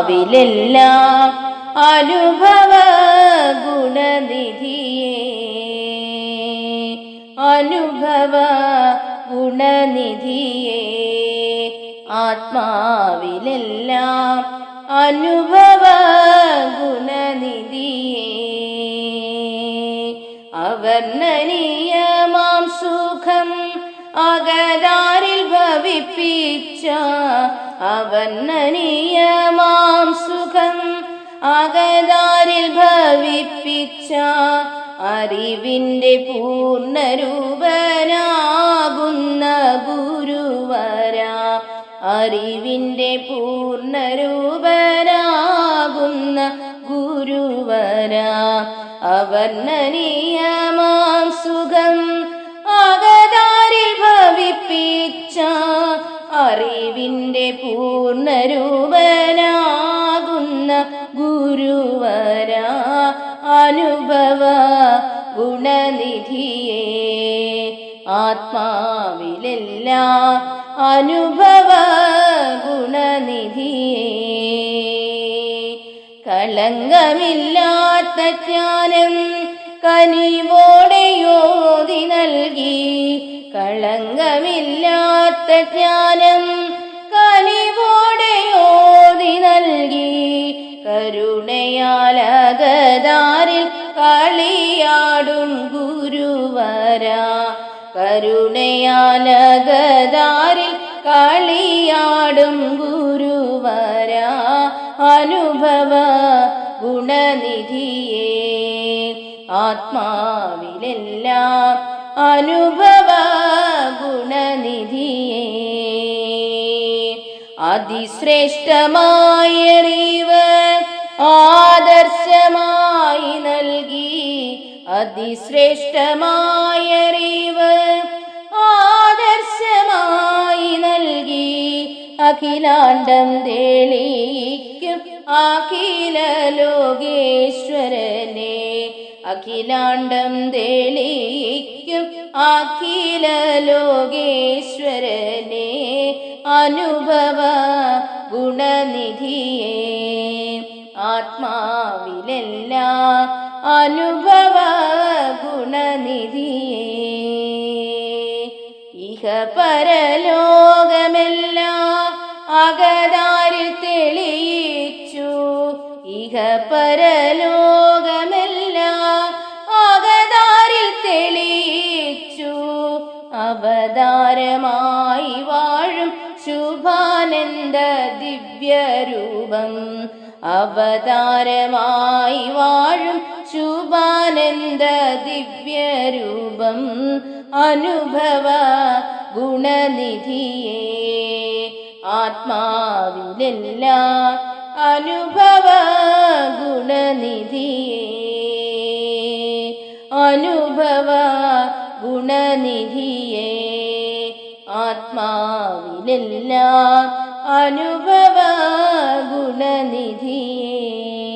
ആത്മാവിലെല്ലാം അനുഭവ ഗുണനിധിയേ അനുഭവ ഗുണനിധിയേ ആത്മാവിലെല്ലാം അനുഭവ ഗുണനിധിയേ. അവർണനീയമാം സുഖം അകതാരിൽ ഭവിപ്പിച്ച അവർണനീയമാം സുഖം അകലാരിൽ ഭവിപ്പിച്ച അറിവിന്റെ പൂർണരൂപനാകുന്ന ഗുരുവര. അറിവിന്റെ പൂർണരൂപനാകുന്ന ഗുരുവര. അവർ സുഖം അറിവിന്റെ പൂർണരൂപനാകുന്ന ഗുരുവര അനുഭവ ഗുണനിധിയേ. ആത്മാവിലെല്ലാം അനുഭവ ഗുണനിധിയേ. കളങ്കമില്ലാത്ത ജ്ഞാനം കനിവോടെ യോതി നൽകി. കളങ്കമില്ലാത്ത ജ്ഞാനം കനിവോടെ ഓതി നൽകി. കരുണയാലകതാരിൽ കളിയാടും ഗുരുവര. കരുണയാലകതാരിൽ കളിയാടും ഗുരുവര. അനുഭവ ഗുണനിധിയേ ആത്മാവിലെല്ലാം അനുഭവ ഗുണനിധിയെ. അതിശ്രേഷ്ഠമായ അറിവ് ആദർശമായി നൽകി. അതിശ്രേഷ്ഠമായ അറിവ് ആദർശമായി നൽകി. അഖിലാണ്ടം തെളിയിക്കും അഖില ലോകേശ്വരനെ. അഖിലാണ്ടം തെളിയിക്കും അഖില ലോകേശ്വരനെ അനുഭവ ഗുണനിധിയെ. ആത്മാവിലല്ല അനുഭവ ഗുണനിധിയെ. ഇഹ പരലോകമെല്ലാം അകതാരിൽ തെളിയിച്ചു ശുഭാനന്ദ ദിവ്യരൂപം. അവതാരമായി വാഴും ശുഭാനന്ദ ദിവ്യരൂപം. അനുഭവ ഗുണനിധിയേ ആത്മാവിലല്ല അനുഭവ ഗുണനിധിയേ. അനുഭവ ഗുണനിധിയേ. ആത്മാവിലെല്ലാം അനുഭവ ഗുണനിധിയേ.